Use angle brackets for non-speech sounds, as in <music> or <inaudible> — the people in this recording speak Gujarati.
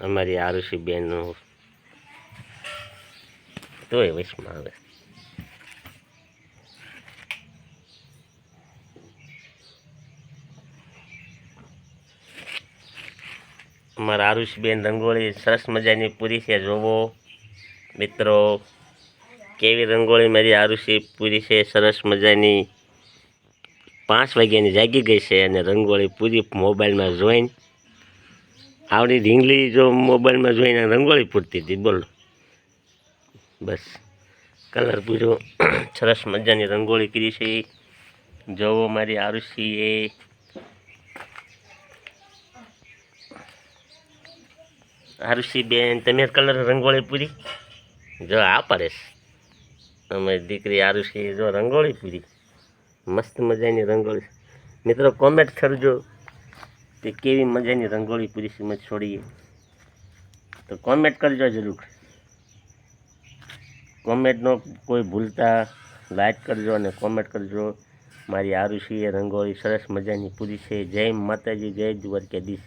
અમારી આરુષી બેનનું તોય વચમાં આવે. અમારા આરુષી બેન રંગોળી સરસ મજાની પૂરી છે, જોવો. મિત્રો, કેવી રંગોળી મારી આરુષી પૂરી છે, સરસ મજાની. પાંચ વાગ્યાની જાગી ગઈ છે અને રંગોળી પૂરી મોબાઈલમાં જોઈને આવડી ઢીંગલી જો મોબાઈલમાં જોઈને રંગોળી પૂરતી હતી, બોલો. બસ. કલર પૂરો <clears throat> સરસ મજાની રંગોળી કરી છે. જોવો મારી આરુષીએ. આરુષી બેન તમે કલર રંગોળી પૂરી? જો, આ પરેશ. અમે દીકરી આરુષી જો રંગોળી પૂરી. મસ્ત મજાની રંગોળી. મિત્રો કોમેન્ટ કરજો. તે કેવી મજાની રંગોળી પૂરી છે મત છોડીએ. તો કોમેન્ટ કરજો જરૂર. કોમેન્ટનો કોઈ ભૂલતા લાઈક કરજો અને કોમેન્ટ કરજો. મારી આરુષિએ રંગોળી સરસ મજાની પૂરી છે. જય માતાજી, જય દ્વારકાધીશ.